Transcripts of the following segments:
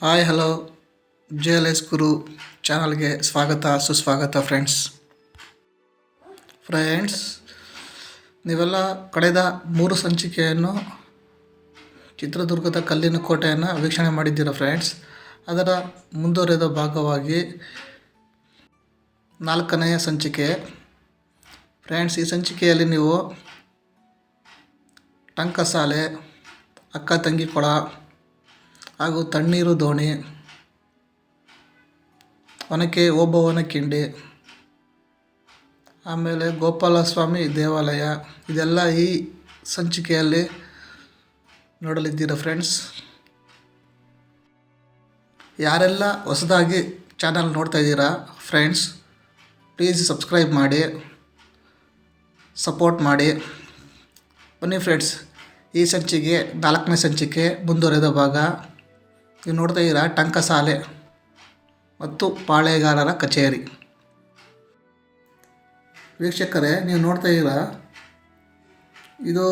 Hi hello J L S Guru ಚಾನಲ್ಗೆ ಸ್ವಾಗತ, ಸುಸ್ವಾಗತ ಫ್ರೆಂಡ್ಸ್ ಫ್ರೆಂಡ್ಸ್ ನೀವೆಲ್ಲ ಕಳೆದ ಮೂರು ಸಂಚಿಕೆಯನ್ನು ಚಿತ್ರದುರ್ಗದ ಕಲ್ಲಿನ ಕೋಟೆಯನ್ನು ವೀಕ್ಷಣೆ ಮಾಡಿದ್ದೀರ ಫ್ರೆಂಡ್ಸ್ ಅದರ ಮುಂದುವರೆದ ಭಾಗವಾಗಿ ನಾಲ್ಕನೆಯ ಸಂಚಿಕೆ. ಫ್ರೆಂಡ್ಸ್ ಈ ಸಂಚಿಕೆಯಲ್ಲಿ ನೀವು ಟಂಕಸಾಲೆ, ಅಕ್ಕ ತಂಗಿ ಕೊಳ ಹಾಗೂ ತಣ್ಣೀರು ದೋಣಿ, ಒನಕೆ, ಓಬವ್ವನ ಕಿಂಡಿ, ಆಮೇಲೆ ಗೋಪಾಲಸ್ವಾಮಿ ದೇವಾಲಯ, ಇದೆಲ್ಲ ಈ ಸಂಚಿಕೆಯಲ್ಲಿ ನೋಡಲಿದ್ದೀರ ಫ್ರೆಂಡ್ಸ್? ಯಾರೆಲ್ಲ ಹೊಸದಾಗಿ ಚಾನಲ್ ನೋಡ್ತಾ ಇದ್ದೀರಾ ಫ್ರೆಂಡ್ಸ್, ಪ್ಲೀಸ್ ಸಬ್ಸ್ಕ್ರೈಬ್ ಮಾಡಿ, ಸಪೋರ್ಟ್ ಮಾಡಿ. ಬನ್ನಿ ಫ್ರೆಂಡ್ಸ್, ಈ ಸಂಚಿಕೆ, ನಾಲ್ಕನೇ ಸಂಚಿಕೆ, ಮುಂದುವರೆದ ಭಾಗ. ನೀವು ನೋಡ್ತಾ ಇದ್ದೀರಾ? ಟಂಕಸಾಲೆ ಮತ್ತು ಪಾಳೆಗಾರರ ಕಚೇರಿ. ವೀಕ್ಷಕರೇ, ನೀವು ನೋಡ್ತಾ ಇದ್ದೀರಾ? ಇದು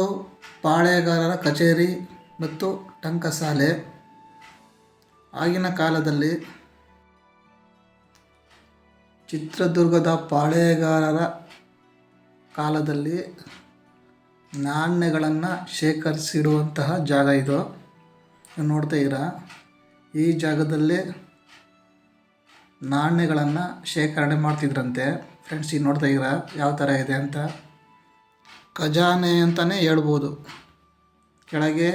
ಪಾಳೆಗಾರರ ಕಚೇರಿ ಮತ್ತು ಟಂಕಸಾಲೆ ಆಗಿನ ಕಾಲದಲ್ಲಿ ಚಿತ್ರದುರ್ಗದ ಪಾಳೆಗಾರರ ಕಾಲದಲ್ಲಿ ನಾಣ್ಯಗಳನ್ನು ಶೇಖರಿಸಿಡುವಂತಹ ಜಾಗ ಇದು. ನೋಡ್ತಾ ಇದ್ದೀರಾ? ಈ ಜಾಗದಲ್ಲೇ ನಾಣ್ಯಗಳನ್ನು ಶೇಖರಣೆ ಮಾಡ್ತಿದ್ರಂತೆ. ಫ್ರೆಂಡ್ಸ್ ಈಗ ನೋಡ್ತಾ ಇದ್ದೀರಾ? ಯಾವ ಥರ ಇದೆ ಅಂತ? ಖಜಾನೆ ಅಂತಲೇ ಹೇಳ್ಬೋದು. ಕೆಳಗೆ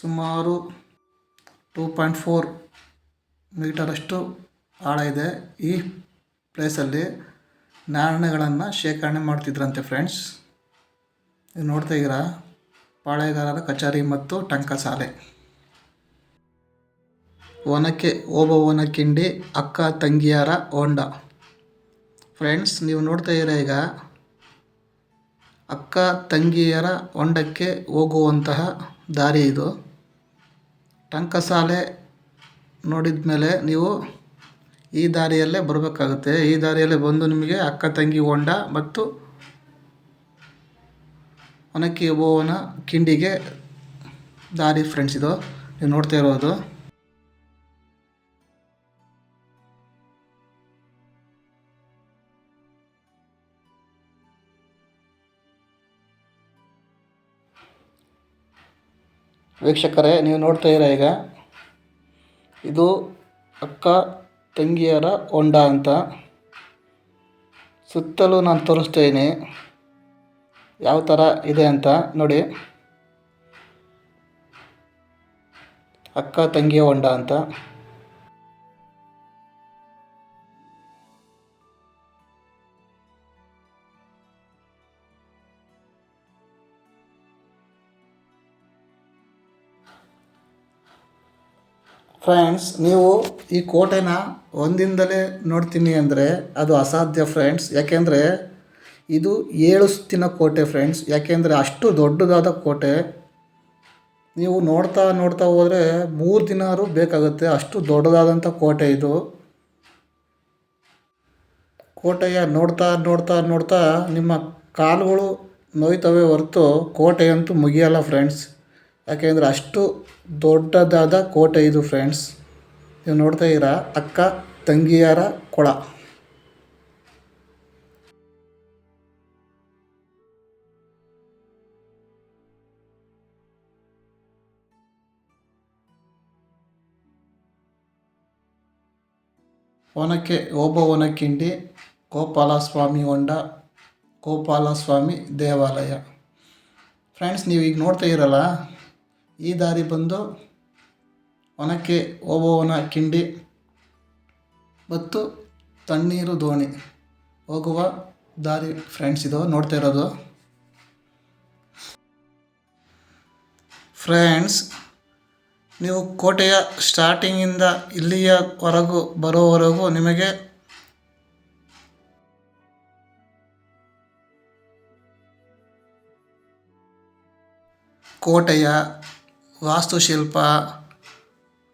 ಸುಮಾರು ಟೂ ಪಾಯಿಂಟ್ ಫೋರ್ ಮೀಟರಷ್ಟು ಆಳ ಇದೆ. ಈ ಪ್ಲೇಸಲ್ಲಿ ನಾಣ್ಯಗಳನ್ನು ಶೇಖರಣೆ ಮಾಡ್ತಿದ್ರಂತೆ ಫ್ರೆಂಡ್ಸ್ ಇದು ನೋಡ್ತಾ ಇದ್ದೀರಾ? ಪಾಳೆಗಾರರ ಕಚೇರಿ ಮತ್ತು ಟಂಕಸಾಲೆ. ಒನಕೆ ಓಬವ್ವನ ಕಿಂಡಿ ಅಕ್ಕ, ತಂಗಿಯರ, ಹೊಂಡ. ಫ್ರೆಂಡ್ಸ್ ನೀವು ನೋಡ್ತಾ ಇದ್ದೀರಾ ಈಗ? ಅಕ್ಕ, ತಂಗಿಯರ ಹೊಂಡಕ್ಕೆ ಹೋಗುವಂತಹ ದಾರಿ ಇದು. ಟಂಕಸಾಲೆ ನೋಡಿದ ಮೇಲೆ ನೀವು ಈ ದಾರಿಯಲ್ಲೇ ಬರಬೇಕಾಗುತ್ತೆ. ಈ ದಾರಿಯಲ್ಲೇ ಬಂದು ನಿಮಗೆ ಅಕ್ಕ, ತಂಗಿ, ಹೊಂಡ ಮತ್ತು ಒನಕೆ ಓಬವ್ವನ ಕಿಂಡಿಗೆ ದಾರಿ ಫ್ರೆಂಡ್ಸ್ ಇದು. ನೀವು ನೋಡ್ತಾ ಇರೋದು. ವೀಕ್ಷಕರೇ, ನೀವು ನೋಡ್ತಾ ಇರ ಈಗ? ಇದು ಅಕ್ಕ ತಂಗಿಯರ ಹೊಂಡ ಅಂತ. ಸುತ್ತಲೂ ನಾನು ತೋರಿಸ್ತೀನಿ ಯಾವ ಥರ ಇದೆ ಅಂತ ನೋಡಿ. ಅಕ್ಕ ತಂಗಿಯ ಹೊಂಡ ಅಂತ. ಫ್ರೆಂಡ್ಸ್ ನೀವು ಈ ಕೋಟೆನ ಒಂದಿಂದಲೇ ನೋಡ್ತೀನಿ ಅಂದರೆ ಅದು ಅಸಾಧ್ಯ ಫ್ರೆಂಡ್ಸ್ ಯಾಕೆಂದರೆ ಇದು ಏಳು ಸುತ್ತಿನ ಕೋಟೆ ಫ್ರೆಂಡ್ಸ್ ಯಾಕೆಂದರೆ ಅಷ್ಟು ದೊಡ್ಡದಾದ ಕೋಟೆ. ನೀವು ನೋಡ್ತಾ ನೋಡ್ತಾ ಹೋದರೆ ಮೂರು ದಿನಾರು ಬೇಕಾಗುತ್ತೆ. ಅಷ್ಟು ದೊಡ್ಡದಾದಂಥ ಕೋಟೆ ಇದು. ಕೋಟೆಯ ನೋಡ್ತಾ ನೋಡ್ತಾ ನೋಡ್ತಾ ನಿಮ್ಮ ಕಾಲುಗಳು ನೋಯ್ತವೆ ಹೊರತು ಕೋಟೆಯಂತೂ ಮುಗಿಯಲ್ಲ ಫ್ರೆಂಡ್ಸ್ ಯಾಕೆಂದರೆ ಅಷ್ಟು ದೊಡ್ಡದಾದ ಕೋಟೆ ಇದು ಫ್ರೆಂಡ್ಸ್ ನೀವು ನೋಡ್ತಾ ಇದ್ದೀರಾ? ಅಕ್ಕ, ತಂಗಿಯರ, ಕೊಳ. ಒನಕೆ ಓಬವನಕಿಂಡಿ ಗೋಪಾಲಸ್ವಾಮಿ ಹೊಂಡ, ಗೋಪಾಲಸ್ವಾಮಿ ದೇವಾಲಯ. ಫ್ರೆಂಡ್ಸ್ ನೀವು ಈಗ ನೋಡ್ತಾ ಇರಲ್ಲ? ಈ ದಾರಿ ಬಂದು ಒನಕೆ ಓಬವ್ವನ ಕಿಂಡಿ ಮತ್ತು ತಣ್ಣೀರು ದೋಣಿ ಹೋಗುವ ದಾರಿ ಫ್ರೆಂಡ್ಸ್ ಇದು, ನೋಡ್ತಾ ಇರೋದು. ಫ್ರೆಂಡ್ಸ್ ನೀವು ಕೋಟೆಯ ಸ್ಟಾರ್ಟಿಂಗಿಂದ ಇಲ್ಲಿಯವರೆಗೂ ಬರೋವರೆಗೂ ನಿಮಗೆ ಕೋಟೆಯ ವಾಸ್ತುಶಿಲ್ಪ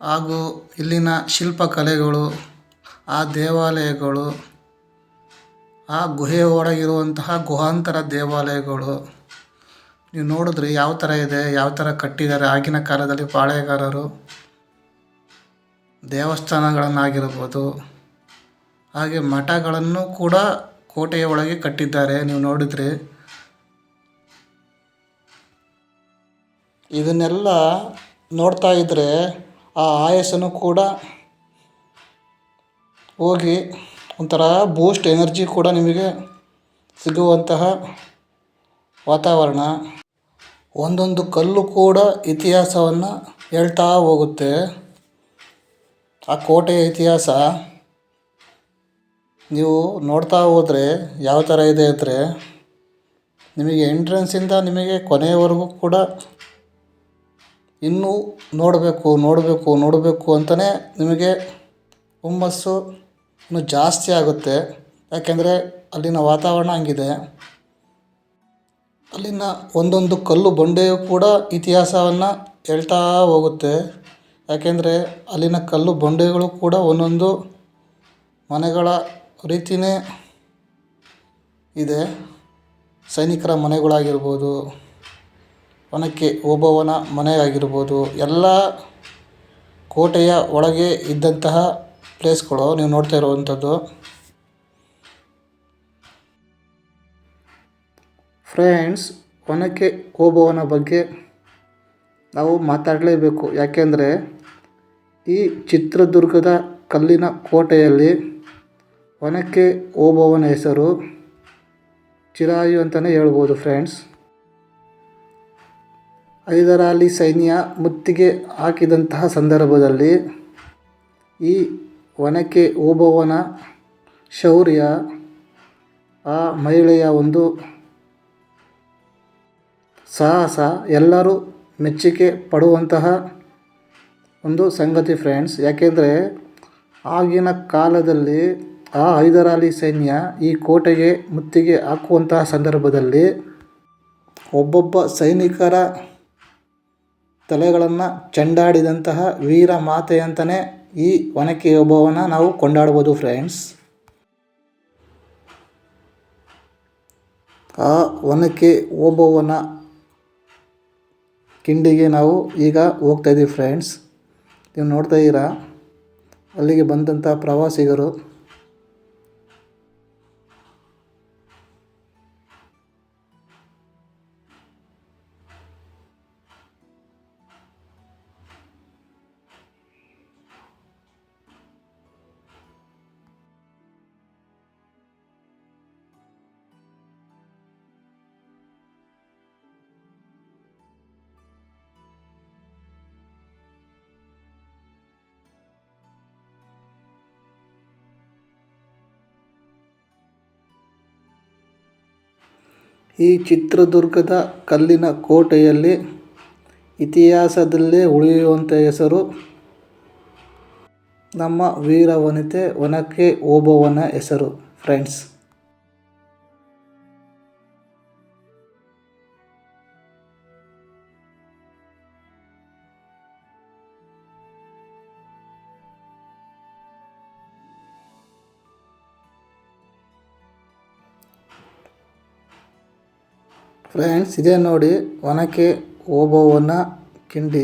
ಹಾಗೂ ಇಲ್ಲಿನ ಶಿಲ್ಪಕಲೆಗಳು, ಆ ದೇವಾಲಯಗಳು, ಆ ಗುಹೆ ಒಳಗಿರುವಂತಹ ಗುಹಾಂತರ ದೇವಾಲಯಗಳು. ನೀವು ನೋಡಿದ್ರೆ ಯಾವ ಥರ ಇದೆ, ಯಾವ ಥರ ಕಟ್ಟಿದ್ದಾರೆ ಆಗಿನ ಕಾಲದಲ್ಲಿ ಪಾಳೆಯಗಾರರು. ದೇವಸ್ಥಾನಗಳನ್ನಾಗಿರ್ಬೋದು, ಹಾಗೆ ಮಠಗಳನ್ನು ಕೂಡ ಕೋಟೆಯ ಒಳಗೆ ಕಟ್ಟಿದ್ದಾರೆ. ನೀವು ನೋಡಿದ್ರೆ ಇದನ್ನೆಲ್ಲ ನೋಡ್ತಾ ಇದ್ದರೆ ಆ ಆಯಸ್ಸನ್ನು ಕೂಡ ಹೋಗಿ ಒಂಥರ ಬೂಸ್ಟ್ ಎನರ್ಜಿ ಕೂಡ ನಿಮಗೆ ಸಿಗುವಂತಹ ವಾತಾವರಣ. ಒಂದೊಂದು ಕಲ್ಲು ಕೂಡ ಇತಿಹಾಸವನ್ನು ಹೇಳ್ತಾ ಹೋಗುತ್ತೆ. ಆ ಕೋಟೆಯ ಇತಿಹಾಸ ನೀವು ನೋಡ್ತಾ ಹೋದರೆ ಯಾವ ಥರ ಇದೆ ಅಂದರೆ ನಿಮಗೆ ಎಂಟ್ರೆನ್ಸಿಂದ ನಿಮಗೆ ಕೊನೆಯವರೆಗೂ ಕೂಡ ಇನ್ನೂ ನೋಡಬೇಕು ನೋಡಬೇಕು ನೋಡಬೇಕು ಅಂತಲೇ ನಿಮಗೆ ಹುಮ್ಮಸ್ಸು ಇನ್ನೂ ಜಾಸ್ತಿ ಆಗುತ್ತೆ. ಯಾಕೆಂದರೆ ಅಲ್ಲಿನ ವಾತಾವರಣ ಹಂಗಿದೆ. ಅಲ್ಲಿನ ಒಂದೊಂದು ಕಲ್ಲು ಬಂಡೆಯು ಕೂಡ ಇತಿಹಾಸವನ್ನು ಹೇಳ್ತಾ ಹೋಗುತ್ತೆ. ಯಾಕೆಂದರೆ ಅಲ್ಲಿನ ಕಲ್ಲು ಬಂಡೆಗಳು ಕೂಡ ಒಂದೊಂದು ಮನೆಗಳ ರೀತಿಯೇ ಇದೆ. ಸೈನಿಕರ ಮನೆಗಳಾಗಿರ್ಬೋದು ಒನಕೆ ಓಬವ್ವನ ಮನೆ ಆಗಿರ್ಬೋದು ಎಲ್ಲ ಕೋಟೆಯ ಒಳಗೆ ಇದ್ದಂತಹ ಪ್ಲೇಸ್ಗಳು ನೀವು ನೋಡ್ತಾ ಇರುವಂಥದ್ದು. ಫ್ರೆಂಡ್ಸ್ ಒನಕೆ ಓಬವ್ವನ ಬಗ್ಗೆ ನಾವು ಮಾತಾಡಲೇಬೇಕು. ಯಾಕೆಂದರೆ ಈ ಚಿತ್ರದುರ್ಗದ ಕಲ್ಲಿನ ಕೋಟೆಯಲ್ಲಿ ಒನಕೆ ಓಬವ್ವನ ಹೆಸರು ಚಿರಾಯು ಅಂತಲೇ ಹೇಳ್ಬೋದು ಫ್ರೆಂಡ್ಸ್. ಹೈದರಾಲಿ ಸೈನ್ಯ ಮುತ್ತಿಗೆ ಹಾಕಿದಂತಹ ಸಂದರ್ಭದಲ್ಲಿ ಈ ಒನಕೆ ಓಬವ್ವನ ಶೌರ್ಯ ಆ ಮಹಿಳೆಯ ಒಂದು ಸಾಹಸ. ಎಲ್ಲರೂ ಮೆಚ್ಚುಗೆ ಪಡುವಂತಹ ಒಂದು ಸಂಗತಿ ಫ್ರೆಂಡ್ಸ್ ಯಾಕೆಂದರೆ ಆಗಿನ ಕಾಲದಲ್ಲಿ ಆ ಹೈದರಾಲಿ ಸೈನ್ಯ ಈ ಕೋಟೆಗೆ ಮುತ್ತಿಗೆ ಹಾಕುವಂತಹ ಸಂದರ್ಭದಲ್ಲಿ ಒಬ್ಬೊಬ್ಬ ಸೈನಿಕರ ತಲೆಗಳನ್ನು ಚೆಂಡಾಡಿದಂತಹ ವೀರ ಮಾತೆ ಈ ಒನಕೆ ಒಬ್ಬವನ್ನು ನಾವು ಕೊಂಡಾಡ್ಬೋದು ಫ್ರೆಂಡ್ಸ್ ಆ ಒನಕೆ ಓಬವ್ವನ ಕಿಂಡಿಗೆ ನಾವು ಈಗ ಹೋಗ್ತಾ ಇದ್ದೀವಿ ಫ್ರೆಂಡ್ಸ್ ನೀವು ನೋಡ್ತಾ ಇದ್ದೀರಾ? ಅಲ್ಲಿಗೆ ಬಂದಂಥ ಪ್ರವಾಸಿಗರು ಈ ಚಿತ್ರದುರ್ಗದ ಕಲ್ಲಿನ ಕೋಟೆಯಲ್ಲಿ ಇತಿಹಾಸದಲ್ಲೇ ಉಳಿಯುವಂಥ ಹೆಸರು ನಮ್ಮ ವೀರ ವನಿತೆ ಒನಕೆ ಓಬವ್ವನ ಹೆಸರು ಫ್ರೆಂಡ್ಸ್ ಫ್ರೆಂಡ್ಸ್ ಇದೇ ನೋಡಿ ಒನಕೆ ಓಬವ್ವನ ಕಿಂಡಿ.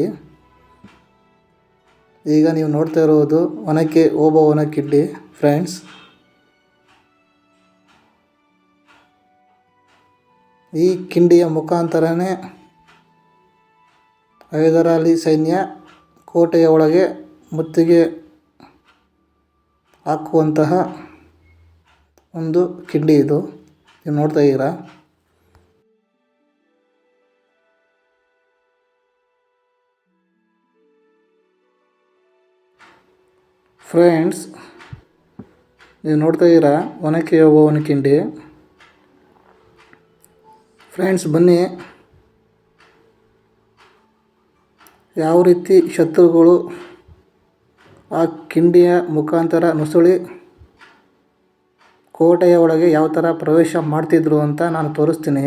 ಈಗ ನೀವು ನೋಡ್ತಾ ಇರೋದು ಒನಕೆ ಓಬವ್ವನ ಕಿಂಡಿ. ಫ್ರೆಂಡ್ಸ್ ಈ ಕಿಂಡಿಯ ಮುಖಾಂತರನೇ ಹೈದರಾಲಿ ಸೈನ್ಯ ಕೋಟೆಯ ಒಳಗೆ ಮುತ್ತಿಗೆ ಹಾಕುವಂತಹ ಒಂದು ಕಿಂಡಿ ಇದು. ನೀವು ನೋಡ್ತಾ ಇದ್ದೀರಾ? ಫ್ರೆಂಡ್ಸ್ ನೀವು ನೋಡ್ತಾ ಇದ್ದೀರಾ? ಒನಕೆ ಒನ ಕಿಂಡಿ ಫ್ರೆಂಡ್ಸ್ ಬನ್ನಿ. ಯಾವ ರೀತಿ ಶತ್ರುಗಳು ಆ ಕಿಂಡಿಯ ಮುಖಾಂತರ ನುಸುಳಿ ಕೋಟೆಯ ಒಳಗೆ ಯಾವ ಥರ ಪ್ರವೇಶ ಮಾಡ್ತಿದ್ರು ಅಂತ ನಾನು ತೋರಿಸ್ತೀನಿ.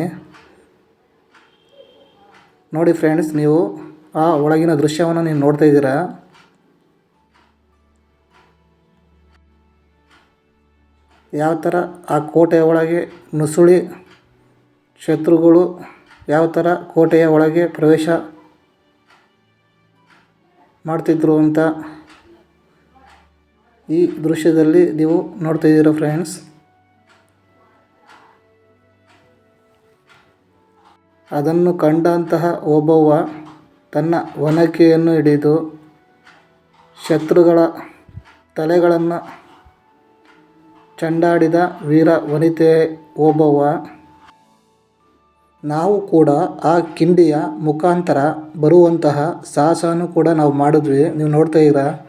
ನೋಡಿ ಫ್ರೆಂಡ್ಸ್ ನೀವು ಆ ಒಳಗಿನ ದೃಶ್ಯವನ್ನು ನೀವು ನೋಡ್ತಾ ಇದ್ದೀರಾ? ಯಾವ ಥರ ಆ ಕೋಟೆಯ ಒಳಗೆ ನುಸುಳಿ ಶತ್ರುಗಳು ಯಾವ ಥರ ಕೋಟೆಯ ಒಳಗೆ ಪ್ರವೇಶ ಮಾಡ್ತಿದ್ರು ಅಂತ ಈ ದೃಶ್ಯದಲ್ಲಿ ನೀವು ನೋಡ್ತಾ ಇದ್ದೀರಾ ಫ್ರೆಂಡ್ಸ್ ಅದನ್ನು ಕಂಡಂತಹ ಒಬ್ಬವ್ವ ತನ್ನ ಒನಕೆಯನ್ನು ಹಿಡಿದು ಶತ್ರುಗಳ ತಲೆಗಳನ್ನು ಚಂಡಾಡಿದ ವೀರ ವನಿತೆ ಓಬವ್ವ. ನಾವು ಕೂಡ ಆ ಕಿಂಡಿಯ ಮುಖಾಂತರ ಬರುವಂತಹ ಸಾಹಸವನ್ನು ಕೂಡ ನಾವು ಮಾಡಿದ್ವಿ. ನೀವು ನೋಡ್ತಾ ಇದ್ದೀರಾ?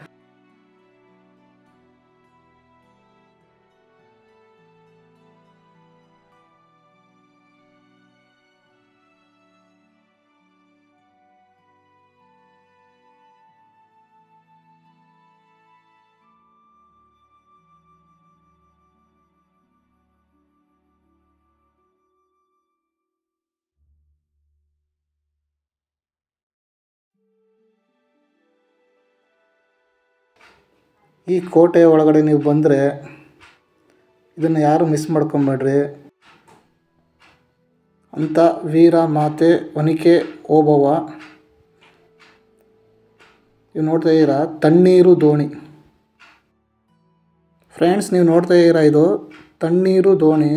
ಈ ಕೋಟೆಯ ಒಳಗಡೆ ನೀವು ಬಂದರೆ ಇದನ್ನು ಯಾರು ಮಿಸ್ ಮಾಡ್ಕೊಂಬೇಡ್ರಿ? ಅಂತ ವೀರ ಮಾತೆ ಒನಿಕೆ ಓಬವ್ವ. ನೀವು ನೋಡ್ತಾ ಇದ್ದೀರಾ? ತಣ್ಣೀರು ದೋಣಿ. ಫ್ರೆಂಡ್ಸ್, ನೀವು ನೋಡ್ತಾ ಇದ್ದೀರಾ ಇದು? ತಣ್ಣೀರು ದೋಣಿ.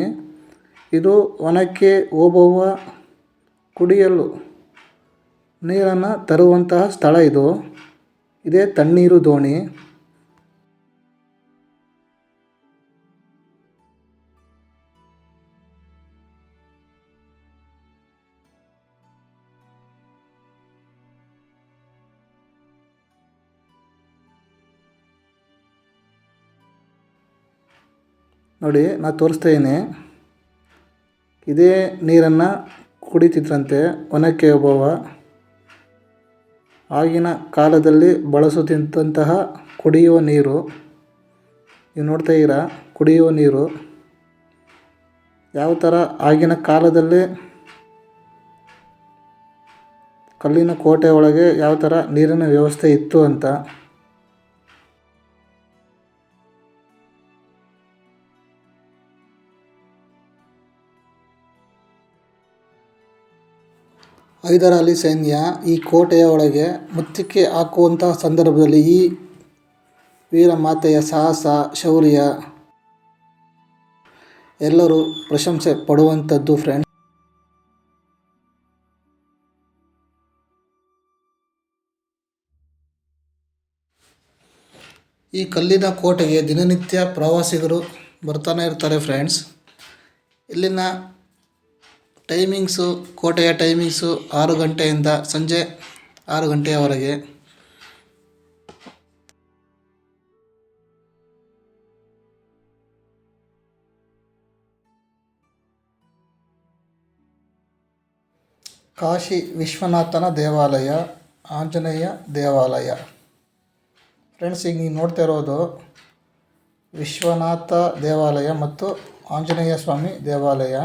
ಇದು ಒನಕೆ ಓಬವ್ವ ಕುಡಿಯಲು ನೀರನ್ನು ತರುವಂತಹ ಸ್ಥಳ ಇದು. ಇದೇ ತಣ್ಣೀರು ದೋಣಿ. ನೋಡಿ ನಾನು ತೋರಿಸ್ತಾ ಇದ್ದೀನಿ ಇದೇ ನೀರನ್ನು ಕುಡಿತಿದ್ರಂತೆ ಒನಕೆ ಒಬ್ಬವ. ಆಗಿನ ಕಾಲದಲ್ಲಿ ಬಳಸುತ್ತಿದ್ದಂತಹ ಕುಡಿಯುವ ನೀರು. ನೀವು ನೋಡ್ತಾ ಇದ್ದೀರಾ? ಕುಡಿಯುವ ನೀರು. ಯಾವ ಥರ ಆಗಿನ ಕಾಲದಲ್ಲಿ ಕಲ್ಲಿನ ಕೋಟೆ ಒಳಗೆ ಯಾವ ಥರ ನೀರಿನ ವ್ಯವಸ್ಥೆ ಇತ್ತು ಅಂತ. ಹೈದರ್ ಸೈನ್ಯ ಈ ಕೋಟೆಯ ಒಳಗೆ ಮುತ್ತಿಕೆ ಹಾಕುವಂತಹ ಸಂದರ್ಭದಲ್ಲಿ ಈ ವೀರ ಮಾತೆಯ ಸಾಹಸ, ಶೌರ್ಯ ಎಲ್ಲರೂ ಪ್ರಶಂಸೆ ಪಡುವಂಥದ್ದು ಫ್ರೆಂಡ್ಸ್ ಈ ಕಲ್ಲಿನ ಕೋಟೆಗೆ ದಿನನಿತ್ಯ ಪ್ರವಾಸಿಗರು ಬರ್ತಾನೆ ಇರ್ತಾರೆ ಫ್ರೆಂಡ್ಸ್ ಇಲ್ಲಿನ ಟೈಮಿಂಗ್ಸು, ಕೋಟೆಯ ಟೈಮಿಂಗ್ಸು ಆರು ಗಂಟೆಯಿಂದ ಸಂಜೆ ಆರು ಗಂಟೆಯವರೆಗೆ. ಕಾಶಿ ವಿಶ್ವನಾಥನ ದೇವಾಲಯ, ಆಂಜನೇಯ ದೇವಾಲಯ. ಫ್ರೆಂಡ್ಸ್, ಈಗ ನೀವು ನೋಡ್ತಾ ಇರೋದು ವಿಶ್ವನಾಥ ದೇವಾಲಯ ಮತ್ತು ಆಂಜನೇಯ ಸ್ವಾಮಿ ದೇವಾಲಯ.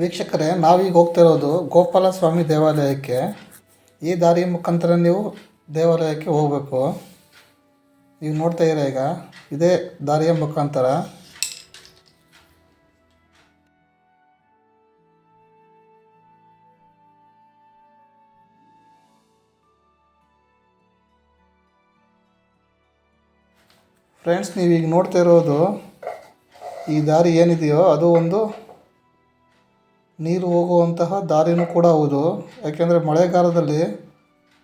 ವೀಕ್ಷಕರೇ, ನಾವೀಗ ಹೋಗ್ತಿರೋದು ಗೋಪಾಲ ಸ್ವಾಮಿ ದೇವಾಲಯಕ್ಕೆ. ಈ ದಾರಿ ಮುಖಾಂತರ ನೀವು ದೇವಾಲಯಕ್ಕೆ ಹೋಗಬೇಕು. ನೀವು ನೋಡ್ತಾ ಇರ ಈಗ? ಇದೇ ದಾರಿಯ ಮುಖಾಂತರ. ಫ್ರೆಂಡ್ಸ್ ನೀವೀಗ ನೋಡ್ತಾ ಇರೋದು ಈ ದಾರಿ ಏನಿದೆಯೋ ಅದು ಒಂದು ನೀರು ಹೋಗುವಂತಹ ದಾರಿನೂ ಕೂಡ ಹೌದು. ಯಾಕೆಂದರೆ ಮಳೆಗಾಲದಲ್ಲಿ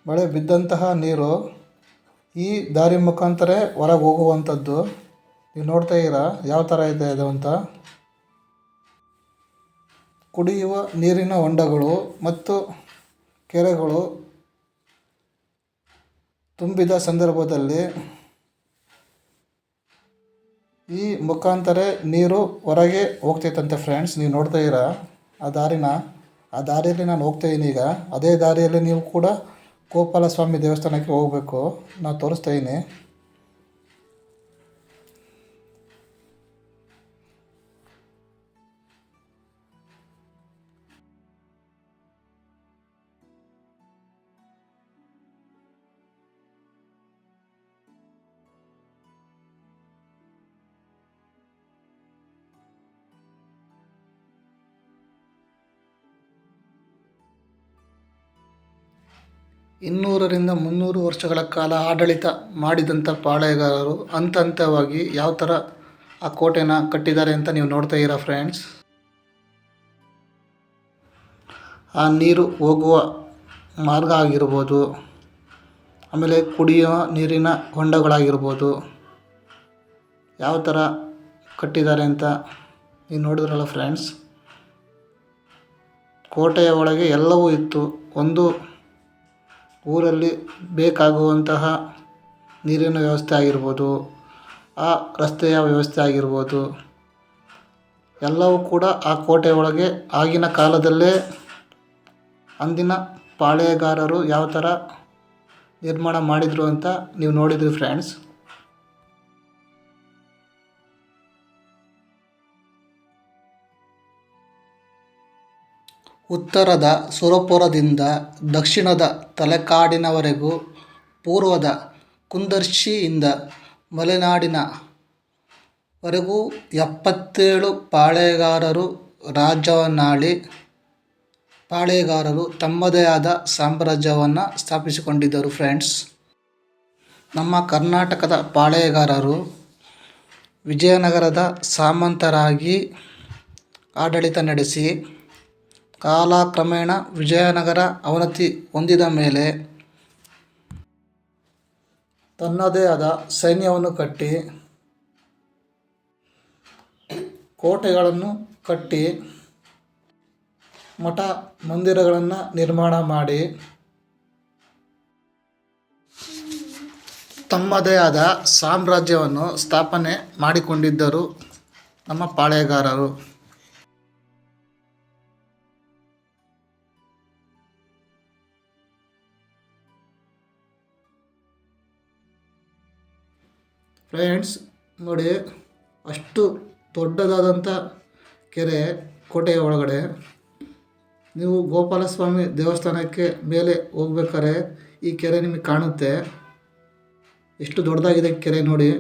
ಮಳೆ ಬಿದ್ದಂತಹ ನೀರು ಈ ದಾರಿ ಮುಖಾಂತರ ಹೊರಗೆ ಹೋಗುವಂಥದ್ದು. ನೀವು ನೋಡ್ತಾ ಇದ್ದೀರಾ? ಯಾವ ಥರ ಇದೆ ಅದು ಅಂತ? ಕುಡಿಯುವ ನೀರಿನ ಹೊಂಡಗಳು ಮತ್ತು ಕೆರೆಗಳು ತುಂಬಿದ ಸಂದರ್ಭದಲ್ಲಿ ಈ ಮುಖಾಂತರ ನೀರು ಹೊರಗೆ ಹೋಗ್ತೈತಂತೆ ಫ್ರೆಂಡ್ಸ್ ನೀವು ನೋಡ್ತಾ ಇದ್ದೀರಾ? ಆ ದಾರಿನ, ಆ ದಾರಿಯಲ್ಲಿ ನಾನು ಹೋಗ್ತಾ ಇದ್ದೀನಿ ಈಗ. ಅದೇ ದಾರಿಯಲ್ಲಿ ನೀವು ಕೂಡ ಗೋಪಾಲ ಸ್ವಾಮಿ ದೇವಸ್ಥಾನಕ್ಕೆ ಹೋಗಬೇಕು. ನಾನು ತೋರಿಸ್ತಾ ಇನ್ನೂರರಿಂದ ಮುನ್ನೂರು ವರ್ಷಗಳ ಕಾಲ ಆಡಳಿತ ಮಾಡಿದಂಥ ಪಾಳೆಗಾರರು ಹಂತ ಹಂತವಾಗಿ ಯಾವ ಥರ ಆ ಕೋಟೆನ ಕಟ್ಟಿದ್ದಾರೆ ಅಂತ ನೀವು ನೋಡ್ತಾ ಇದ್ದೀರಾ ಫ್ರೆಂಡ್ಸ್ ಆ ನೀರು ಹೋಗುವ ಮಾರ್ಗ ಆಗಿರ್ಬೋದು, ಆಮೇಲೆ ಕುಡಿಯುವ ನೀರಿನ ಹೊಂಡಗಳಾಗಿರ್ಬೋದು, ಯಾವ ಥರ ಕಟ್ಟಿದ್ದಾರೆ ಅಂತ ನೀವು ನೋಡಿದ್ರಲ್ಲ ಫ್ರೆಂಡ್ಸ್ ಕೋಟೆಯ ಒಳಗೆ ಎಲ್ಲವೂ ಇತ್ತು, ಒಂದು ಊರಲ್ಲಿ ಬೇಕಾಗುವಂತಹ ನೀರಿನ ವ್ಯವಸ್ಥೆ ಆಗಿರ್ಬೋದು, ಆ ರಸ್ತೆಯ ವ್ಯವಸ್ಥೆ ಆಗಿರ್ಬೋದು, ಎಲ್ಲವೂ ಕೂಡ ಆ ಕೋಟೆ ಒಳಗೆ ಆಗಿನ ಕಾಲದಲ್ಲೇ ಅಂದಿನ ಪಾಳೆಯಗಾರರು ಯಾವ ಥರ ನಿರ್ಮಾಣ ಮಾಡಿದರು ಅಂತ ನೀವು ನೋಡಿದ್ರಿ ಫ್ರೆಂಡ್ಸ್ ಉತ್ತರದ ಸುರಪುರದಿಂದ ದಕ್ಷಿಣದ ತಲಕಾಡಿನವರೆಗೂ ಪೂರ್ವದ ಕುಂದರ್ಶಿಯಿಂದ ಮಲೆನಾಡಿನ ವರೆಗೂ ಎಪ್ಪತ್ತೇಳು ಪಾಳೆಯಗಾರರು ರಾಜ್ಯವನ್ನಾಳಿ ಪಾಳೆಯಗಾರರು ತಮ್ಮದೇ ಆದ ಸಾಮ್ರಾಜ್ಯವನ್ನು ಸ್ಥಾಪಿಸಿಕೊಂಡಿದ್ದರು ಫ್ರೆಂಡ್ಸ್. ನಮ್ಮ ಕರ್ನಾಟಕದ ಪಾಳೆಯಗಾರರು ವಿಜಯನಗರದ ಸಾಮಂತರಾಗಿ ಆಡಳಿತ ನಡೆಸಿ ಕಾಲಕ್ರಮೇಣ ವಿಜಯನಗರ ಅವನತಿ ಹೊಂದಿದ ಮೇಲೆ ತನ್ನದೇ ಆದ ಸೈನ್ಯವನ್ನು ಕಟ್ಟಿ ಕೋಟೆಗಳನ್ನು ಕಟ್ಟಿ ಮಠ ಮಂದಿರಗಳನ್ನು ನಿರ್ಮಾಣ ಮಾಡಿ ತಮ್ಮದೇ ಆದ ಸಾಮ್ರಾಜ್ಯವನ್ನು ಸ್ಥಾಪನೆ ಮಾಡಿಕೊಂಡಿದ್ದರು ನಮ್ಮ ಪಾಳೆಯಗಾರರು ಫ್ರೆಂಡ್ಸ್, ನೋಡಿ, ಅಷ್ಟು ದೊಡ್ಡದಾದಂಥ ಕೆರೆ ಕೋಟೆಯ ಒಳಗಡೆ ನೀವು ಗೋಪಾಲಸ್ವಾಮಿ ದೇವಸ್ಥಾನಕ್ಕೆ ಮೇಲೆ ಹೋಗ್ಬೇಕಾದ್ರೆ ಈ ಕೆರೆ ನಿಮಗೆ ಕಾಣುತ್ತೆ. ಎಷ್ಟು ದೊಡ್ಡದಾಗಿದೆ ಕೆರೆ ನೋಡಿ.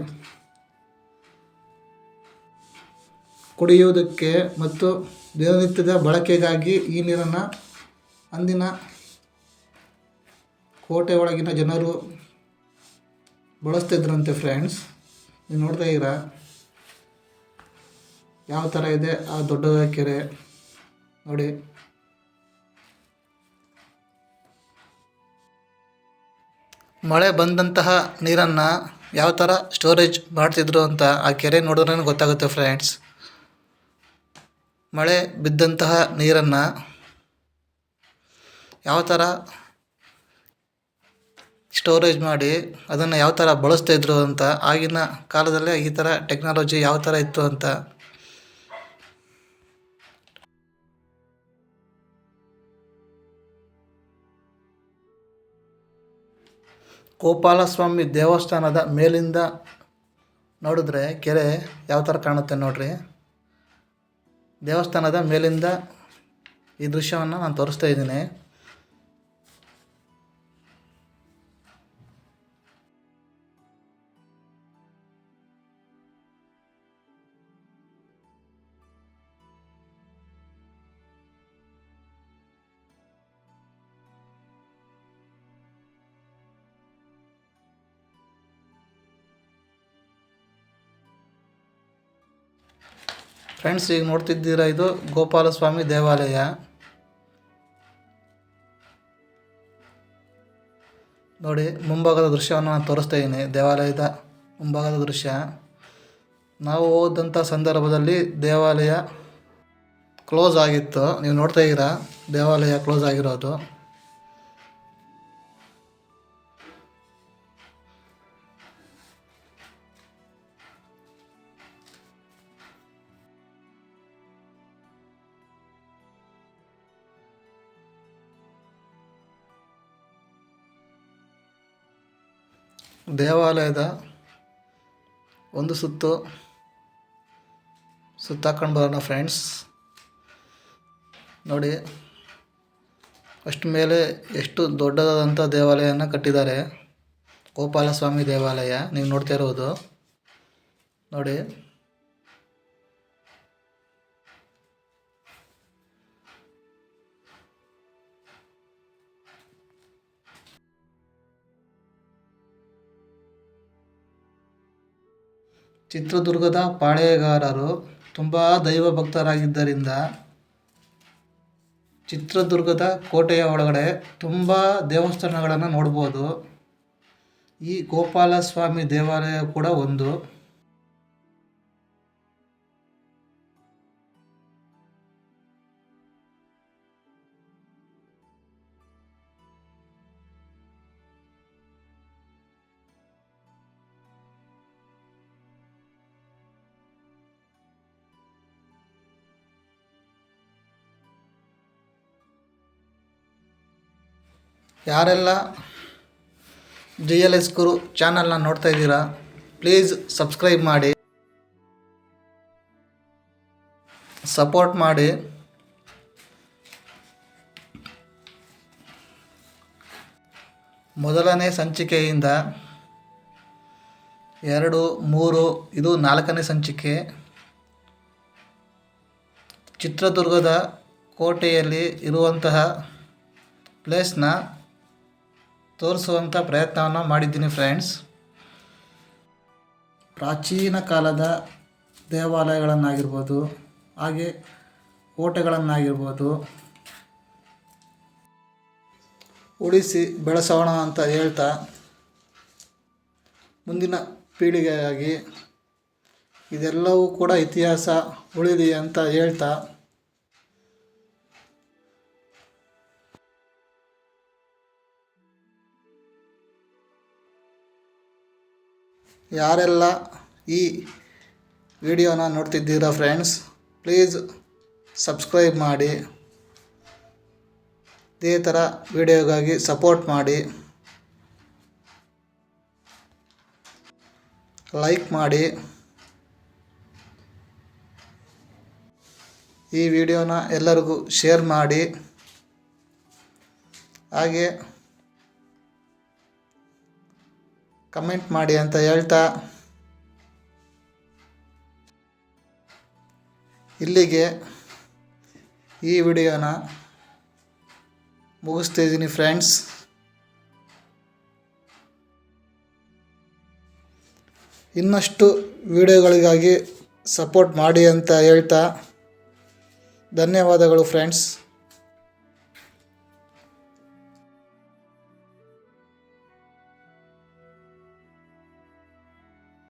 ಕುಡಿಯುವುದಕ್ಕೆ ಮತ್ತು ದಿನನಿತ್ಯದ ಬಳಕೆಗಾಗಿ ಈ ನೀರನ್ನು ಅಂದಿನ ಕೋಟೆ ಒಳಗಿನ ಜನರು ಬಳಸ್ತಿದ್ರಂತೆ ಫ್ರೆಂಡ್ಸ್. ನೀವು ನೋಡ್ತಾ ಇದ್ದೀರಾ? ಯಾವ ಥರ ಇದೆ ಆ ದೊಡ್ಡದಾದ ಕೆರೆ? ನೋಡಿ. ಮಳೆ ಬಂದಂತಹ ನೀರನ್ನು ಯಾವ ಥರ ಸ್ಟೋರೇಜ್ ಮಾಡ್ತಿದ್ರು ಅಂತ ಆ ಕೆರೆ ನೋಡಿದ್ರೆ ಗೊತ್ತಾಗುತ್ತೆ ಫ್ರೆಂಡ್ಸ್ ಮಳೆ ಬಿದ್ದಂತಹ ನೀರನ್ನು ಯಾವ ಥರ ಸ್ಟೋರೇಜ್ ಮಾಡಿ ಅದನ್ನು ಯಾವ ಥರ ಬಳಸ್ತಾಯಿದ್ರು ಅಂತ ಆಗಿನ ಕಾಲದಲ್ಲೇ ಈ ಥರ ಟೆಕ್ನಾಲಜಿ ಯಾವ ಥರ ಇತ್ತು ಅಂತ. ಗೋಪಾಲಸ್ವಾಮಿ ದೇವಸ್ಥಾನದ ಮೇಲಿಂದ ನೋಡಿದ್ರೆ ಕೆರೆ ಯಾವ ಥರ ಕಾಣುತ್ತೆ ನೋಡ್ರಿ. ದೇವಸ್ಥಾನದ ಮೇಲಿಂದ ಈ ದೃಶ್ಯವನ್ನು ನಾನು ತೋರಿಸ್ತಾ ಇದ್ದೀನಿ. ಫ್ರೆಂಡ್ಸ್ ಈಗ ನೋಡ್ತಿದ್ದೀರಾ ಇದು? ಗೋಪಾಲಸ್ವಾಮಿ ದೇವಾಲಯ. ನೋಡಿ, ಮುಂಭಾಗದ ದೃಶ್ಯವನ್ನು ನಾನು ತೋರಿಸ್ತಾ ಇದ್ದೀನಿ. ದೇವಾಲಯದ ಮುಂಭಾಗದ ದೃಶ್ಯ. ನಾವು ಹೋದಂಥ ಸಂದರ್ಭದಲ್ಲಿ ದೇವಾಲಯ ಕ್ಲೋಸ್ ಆಗಿತ್ತು. ನೀವು ನೋಡ್ತಾ ಇದ್ದೀರಾ? ದೇವಾಲಯ ಕ್ಲೋಸ್ ಆಗಿರೋದು. ದೇವಾಲಯದ ಒಂದು ಸುತ್ತು ಸುತ್ತಾಕೊಂಡು ಬರೋಣ ಫ್ರೆಂಡ್ಸ್. ನೋಡಿ, ಅಷ್ಟು ಮೇಲೆ ಎಷ್ಟು ದೊಡ್ಡದಾದಂಥ ದೇವಾಲಯನ ಕಟ್ಟಿದ್ದಾರೆ ಗೋಪಾಲಸ್ವಾಮಿ ದೇವಾಲಯ, ನೀವು ನೋಡ್ತಾ ಇರೋದು. ನೋಡಿ ಚಿತ್ರದುರ್ಗದ ಪಾಳೆಯಗಾರರು ತುಂಬ ದೈವ ಭಕ್ತರಾಗಿದ್ದರಿಂದ ಚಿತ್ರದುರ್ಗದ ಕೋಟೆಯ ಒಳಗಡೆ ತುಂಬ ದೇವಸ್ಥಾನಗಳನ್ನು ನೋಡ್ಬೋದು. ಈ ಗೋಪಾಲಸ್ವಾಮಿ ದೇವಾಲಯ ಕೂಡ ಒಂದು. ಯಾರೆಲ್ಲ ಜಿ ಎಲ್ ಎಸ್ ಗುರು ಚಾನಲ್ನ ನೋಡ್ತಾ ಇದ್ದೀರಾ ಪ್ಲೀಸ್ ಸಬ್ಸ್ಕ್ರೈಬ್ ಮಾಡಿ ಸಪೋರ್ಟ್ ಮಾಡಿ. ಮೊದಲನೇ ಸಂಚಿಕೆಯಿಂದ ಎರಡು, ಮೂರು, ಇದು ನಾಲ್ಕನೇ ಸಂಚಿಕೆ. ಚಿತ್ರದುರ್ಗದ ಕೋಟೆಯಲ್ಲಿ ಇರುವಂತಹ ಪ್ಲೇಸ್ನ ತೋರಿಸುವಂಥ ಪ್ರಯತ್ನವನ್ನು ಮಾಡಿದ್ದೀನಿ ಫ್ರೆಂಡ್ಸ್ ಪ್ರಾಚೀನ ಕಾಲದ ದೇವಾಲಯಗಳನ್ನಾಗಿರ್ಬೋದು, ಹಾಗೆ ಕೋಟೆಗಳನ್ನಾಗಿರ್ಬೋದು ಉಳಿಸಿ ಬೆಳೆಸೋಣ ಅಂತ ಹೇಳ್ತಾ ಮುಂದಿನ ಪೀಳಿಗೆಯಾಗಿ ಇದೆಲ್ಲವೂ ಕೂಡ ಇತಿಹಾಸ ಉಳಿಲಿ ಅಂತ ಹೇಳ್ತಾ ಯಾರೆಲ್ಲ ಈ ವಿಡಿಯೋನ ನೋಡ್ತಿದ್ದೀರಾ ಫ್ರೆಂಡ್ಸ್ ಪ್ಲೀಸ್ ಸಬ್ಸ್ಕ್ರೈಬ್ ಮಾಡಿ. ಇದೇ ಥರ ವಿಡಿಯೋಗಾಗಿ ಸಪೋರ್ಟ್ ಮಾಡಿ. ಲೈಕ್ ಮಾಡಿ. ಈ ವಿಡಿಯೋನ ಎಲ್ಲರಿಗೂ ಶೇರ್ ಮಾಡಿ. ಹಾಗೆ ಕಮೆಂಟ್ ಮಾಡಿ ಅಂತ ಹೇಳ್ತಾ. ಇಲ್ಲಿಗೆ ಈ ವಿಡಿಯೋನ ಮುಗಿಸ್ತಿದ್ದೀನಿ ಫ್ರೆಂಡ್ಸ್ ಇನ್ನಷ್ಟು ವಿಡಿಯೋಗಳಿಗಾಗಿ ಸಪೋರ್ಟ್ ಮಾಡಿ ಅಂತ ಹೇಳ್ತಾ. ಧನ್ಯವಾದಗಳು ಫ್ರೆಂಡ್ಸ್